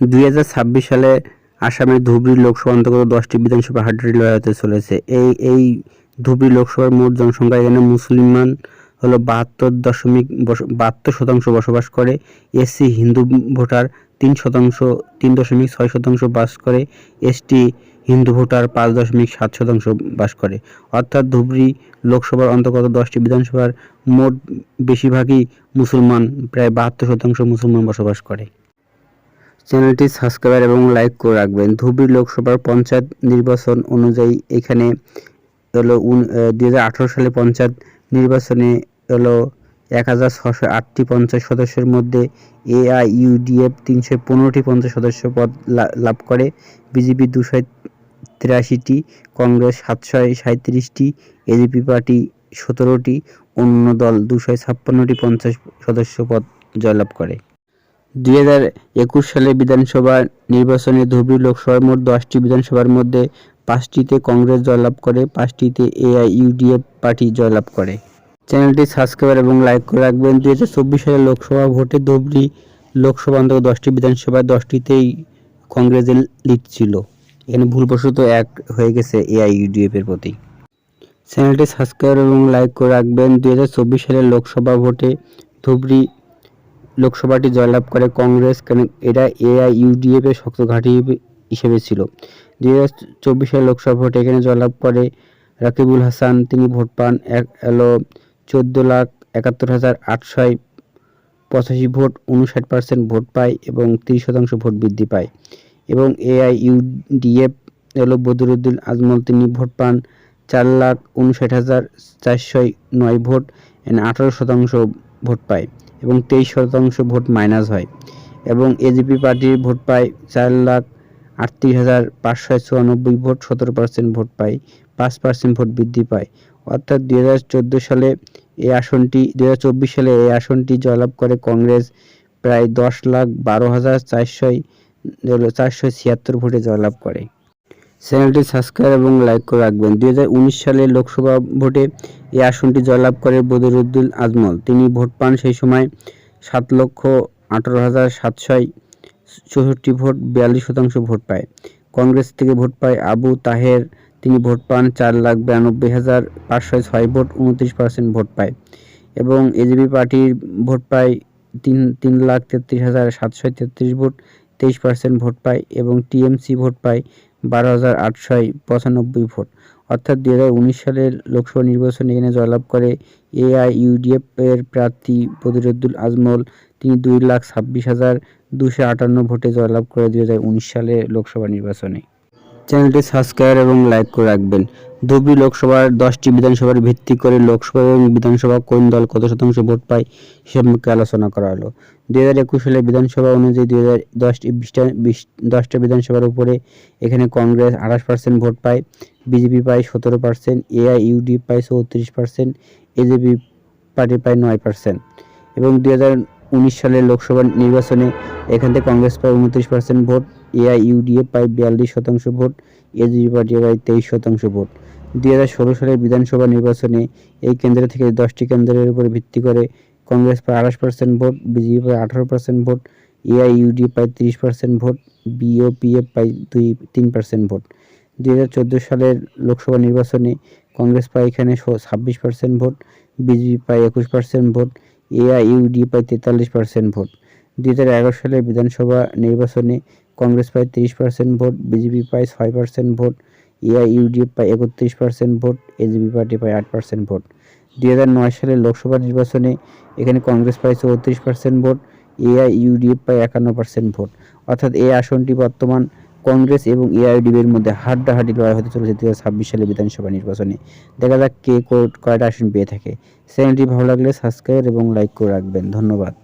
দুই হাজার ছাব্বিশ সালে আসামের ধুবড়ী লোকসভা অন্তর্গত দশটি বিধানসভা হাড্ডি লড়াই হতে চলেছে। এই এই ধুবড়ী লোকসভার মোট জনসংখ্যা এখানে মুসলমান হলো বাহাত্তর দশমিক বাহাত্তর শতাংশ বসবাস করে। এসসি হিন্দু ভোটার তিন শতাংশ, তিন দশমিক ছয় শতাংশ বাস করে। এসটি হিন্দু ভোটার পাঁচ দশমিক সাত শতাংশ বাস করে। অর্থাৎ ধুবড়ী লোকসভার অন্তর্গত দশটি বিধানসভার মোট বেশিরভাগই মুসলমান, প্রায় বাহাত্তর শতাংশ মুসলমান বসবাস করে। চ্যানেলটি সাবস্ক্রাইব এবং লাইক করে রাখবেন। ধুবড়ী লোকসভার পঞ্চায়েত নির্বাচন অনুযায়ী এখানে হলো দুই হাজার আঠারো সালে পঞ্চায়েত নির্বাচনে হলো এক হাজার ছশো আটটি পঞ্চায়েত সদস্যের মধ্যে এআইইউডিএফ তিনশো পনেরোটি পঞ্চায়েত সদস্য পদ লাভ করে, বিজেপি দুশো তিরাশিটি, কংগ্রেস সাতশো সাঁত্রিশটি এজিপি পার্টি সতেরোটি, অন্য দল দুশো ছাপ্পান্নটি পঞ্চাশ সদস্য পদ জয়লাভ করে। দুই হাজার একুশ সালে বিধানসভা নির্বাচনে ধুবড়ী লোকসভার মোট দশটি বিধানসভার মধ্যে পাঁচটিতে কংগ্রেস জয়লাভ করে, পাঁচটিতে এআইইউডিএফ পার্টি জয়লাভ করে। চ্যানেলটি সাবস্ক্রাইব এবং লাইক করে রাখবেন। দুই হাজার চব্বিশ সালে লোকসভা ভোটে ধুবড়ী লোকসভা অন্তর্গত দশটি বিধানসভায় দশটিতেই কংগ্রেসের লিড ছিল। এখানে ভুলবশত এক হয়ে গেছে এআইইউডিএফ এর প্রতি। চ্যানেলটি সাবস্ক্রাইব এবং লাইক করে রাখবেন। দুই হাজার চব্বিশ সালের লোকসভা ভোটে ধুবড়ী লোকসভাটি জয়লাভ করে কংগ্রেস, কারণ এরা এআইইউডিএফ এর শক্ত ঘাঁটি হিসেবে ছিল। দুই হাজার চব্বিশ সালের লোকসভা ভোটে এখানে জয়লাভ করে রাকিবুল হাসান। তিনি ভোট পান এক, এলো চোদ্দ লাখ একাত্তর হাজার আটশো পঁচাশি ভোট, উনষাট পার্সেন্ট ভোট পায় এবং তিরিশ শতাংশ ভোট বৃদ্ধি পায়। এবং এআইইউডিএফ এলো বদরুদ্দিন আজমল, তিনি ভোট পান চার লাখ উনষাট হাজার চারশো নয় ভোট আঠারো শতাংশ ভোট পায়। এবং তেইশ শতাংশ ভোট মাইনাস হয় এবং এজিপি পার্টির ভোট পায় চার লাখ আটত্রিশ হাজার পাঁচশো চুরানব্বই ভোট, সতেরো পার্সেন্ট ভোট পায়, পাঁচ পার্সেন্ট ভোট বৃদ্ধি পায়। অর্থাৎ দুই হাজার চোদ্দ সালে এই আসনটি, দুই হাজার চব্বিশ সালে এই আসনটি জয়লাভ করে কংগ্রেস প্রায় দশ লাখ বারো হাজার চারশো চারশো ছিয়াত্তর ভোটে জয়লাভ করে। চ্যানেলটি সাবস্ক্রাইব এবং লাইক করে রাখবেন। দুই হাজার উনিশ সালে লোকসভা ভোটে এই আসনটি জয়লাভ করে বদরুদ্দিন আজমল। তিনি ভোট পান সেই সময় সাত লক্ষ আঠারো হাজার চৌষট্টি ভোট, বিয়াল্লিশ শতাংশ ভোট পায়। কংগ্রেস থেকে ভোট পায় আবু তাহের। তিনি ভোট পান চার লাখ বিরানব্বই হাজার পাঁচশো ছয় ভোট, উনত্রিশ পার্সেন্ট ভোট পায়। এবং এজিপি পার্টির ভোট পায় তিন তিন লাখ তেত্রিশ হাজার সাতশো তেত্রিশ ভোট, তেইশ পার্সেন্ট ভোট পায়। এবং টিএমসি ভোট পায় বারো হাজার আটশোয় পঁচানব্বই ভোট। অর্থাৎ দুই হাজার উনিশ সালের লোকসভা নির্বাচনে এখানে জয়লাভ করে এআইইউডিএফ এর প্রার্থী বদিরুদ্দুল আজমল, তিনি দুই লাখ ছাব্বিশ হাজার দুশো আটান্ন ভোটে জয়লাভ করে দুই হাজার উনিশ সালে লোকসভা নির্বাচনে। চ্যানেলটি সাবস্ক্রাইব এবং লাইক করে রাখবেন। ধুবড়ী লোকসভার দশটি বিধানসভার ভিত্তি করে লোকসভা এবং বিধানসভা কোন দল কত শতাংশ ভোট পায় সে সম্পর্কে আলোচনা করা হলো। দুই হাজার একুশ সালে বিধানসভা অনুযায়ী দুই হাজার দশটি বিশটা, বিশ, দশটা বিধানসভার উপরে এখানে কংগ্রেস আঠাশ পার্সেন্ট ভোট পায়, বিজেপি পায় সতেরো পার্সেন্ট এআইইউডি পায় চৌত্রিশ পার্সেন্ট, এজেপি পার্টি পায় নয় পার্সেন্ট। এবং দুই হাজার উনিশ সালের লোকসভা নির্বাচনে এখান থেকে কংগ্রেস পায় উনত্রিশ পার্সেন্ট ভোট এআইইউডিএফ পায় বিয়াল্লিশ শতাংশ ভোট এজিপি পার্টি পায় তেইশ শতাংশ ভোট। দুই হাজার ষোলো সালের বিধানসভা নির্বাচনে এই কেন্দ্র থেকে দশটি কেন্দ্রের উপর ভিত্তি করে কংগ্রেস পায় আঠাশ পার্সেন্ট ভোট, বিজেপি পায় আঠারো পার্সেন্ট ভোট এআইইউডি পায় তিরিশ পার্সেন্ট ভোট, বিওপিএফ পায় দুই, তিন পার্সেন্ট ভোট। দুই হাজার চোদ্দ সালের লোকসভা নির্বাচনে কংগ্রেস পায় এখানে ছাব্বিশ পার্সেন্ট ভোট, বিজেপি পায় একুশ পার্সেন্ট ভোট এআইইউডি পায় তেতাল্লিশ পার্সেন্ট ভোট। দুই হাজার এগারো সালের বিধানসভা নির্বাচনে কংগ্রেস পায় তিরিশ পার্সেন্ট ভোট, বিজেপি পায় ছয় পার্সেন্ট ভোট এআইইউডিএফ পায় একত্রিশ পার্সেন্ট ভোট এজিপি পার্টি পায় আট পার্সেন্ট ভোট। দুই হাজার নয় সালের লোকসভা নির্বাচনে এখানে কংগ্রেস পায় চৌত্রিশ পার্সেন্ট ভোট এআইইউডিএফ পায় একান্ন পার্সেন্ট ভোট। অর্থাৎ এই আসনটি বর্তমান কংগ্রেস এবং এআইডিবির মধ্যে হাড্ডাহাড্ডি লড়াই হতে চলেছে দু হাজার ছাব্বিশ সালে বিধানসভা নির্বাচনে। দেখা যাক কে কয়টা আসন পেয়ে থাকে। চ্যানেলটি ভালো লাগলে সাবস্ক্রাইব এবং লাইক করে রাখবেন। ধন্যবাদ।